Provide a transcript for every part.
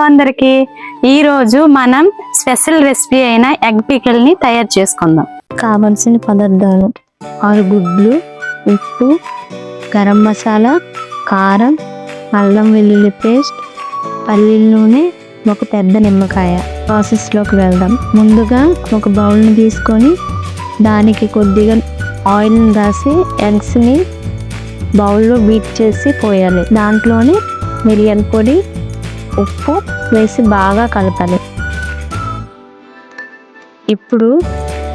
అందరికీ ఈరోజు మనం స్పెషల్ రెసిపీ అయిన ఎగ్ పికిల్ని తయారు చేసుకుందాం. కావలసిన పదార్థాలు ఆరు గుడ్లు ఉప్పు గరం మసాలా కారం అల్లం వెల్లుల్లి పేస్ట్ పల్లీల నూనె ఒక పెద్ద నిమ్మకాయ. ప్రాసెస్లోకి వెళ్దాం. ముందుగా ఒక బౌల్ని తీసుకొని దానికి కొద్దిగా ఆయిల్ని రాసి ఎగ్స్ని బౌల్లో బీట్ చేసి పోయాలి. దాంట్లోనే మిరియన్ పొడి ఉప్పు వేసి బాగా కలపాలి. ఇప్పుడు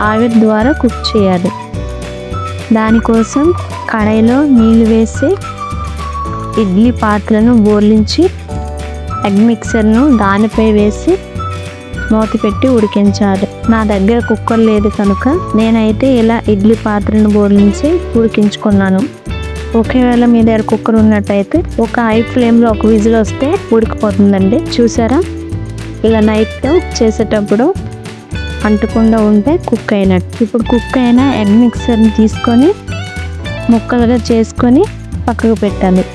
ఆవిరి ద్వారా కుక్ చేయాలి. దానికోసం కడాయిలో నీళ్ళు వేసి ఇడ్లీ పాత్రను బోర్లించి ఎగ్ మిక్సర్ను దానిపై వేసి మూత పెట్టి ఉడికించాలి. నా దగ్గర కుక్కర్ లేదు కనుక నేనైతే ఇలా ఇడ్లీ పాత్రను బోర్లించి ఉడికించుకున్నాను. ఒకవేళ మీ దగ్గర కుక్కర్ ఉన్నట్టయితే ఒక హై ఫ్లేమ్లో ఒక విజిల్ వస్తే ఉడికిపోతుందండి. చూసారా? ఇలా నైట్తో చేసేటప్పుడు అంటకుండా ఉంటే కుక్ అయినట్టు. ఇప్పుడు కుక్ అయిన ఎగ్ మిక్సర్ని తీసుకొని ముక్కలుగా చేసుకొని పక్కకు పెట్టాలి.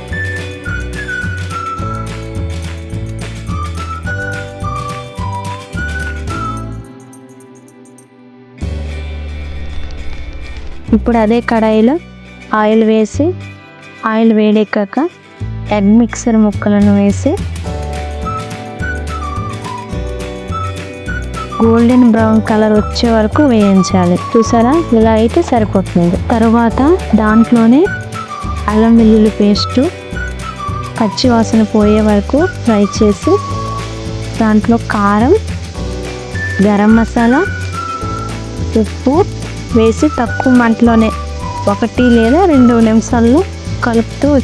ఇప్పుడు అదే కడాయిలో ఆయిల్ వేసి ఆయిల్ వేడెక్కాక ఎగ్ మిక్సర్ ముక్కలను వేసి గోల్డెన్ బ్రౌన్ కలర్ వచ్చే వరకు వేయించాలి. చూసారా? ఇలా అయితే సరిపోతుంది. తరువాత దాంట్లోనే అల్లం వెల్లుల్లి పేస్టు పచ్చి వాసన పోయే వరకు ఫ్రై చేసి దాంట్లో కారం గరం మసాలా ఉప్పు వేసి తక్కువ మంటలోనే ఒకటి లేదా రెండు నిమిషాల్లో కలుపుతూ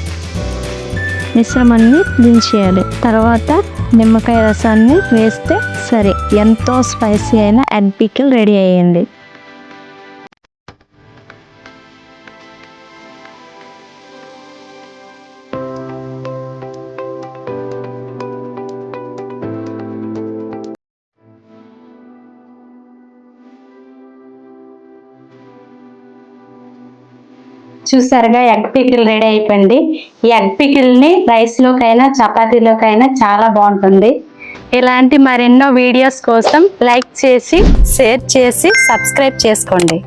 మిశ్రమాన్ని దించేయాలి తర్వాత నిమ్మకాయ రసాన్ని వేస్తే సరే. ఎంతో స్పైసీ అయిన ఎగ్ పికిల్ రెడీ అయ్యింది చూసారుగా ఎగ్ పికిల్ రెడీ అయిపోయింది. ఈ ఎగ్ పికిల్ని రైస్లోకైనా చపాతీలోకైనా చాలా బాగుంటుంది. ఇలాంటి మరెన్నో వీడియోస్ కోసం లైక్ చేసి షేర్ చేసి సబ్స్క్రైబ్ చేసుకోండి.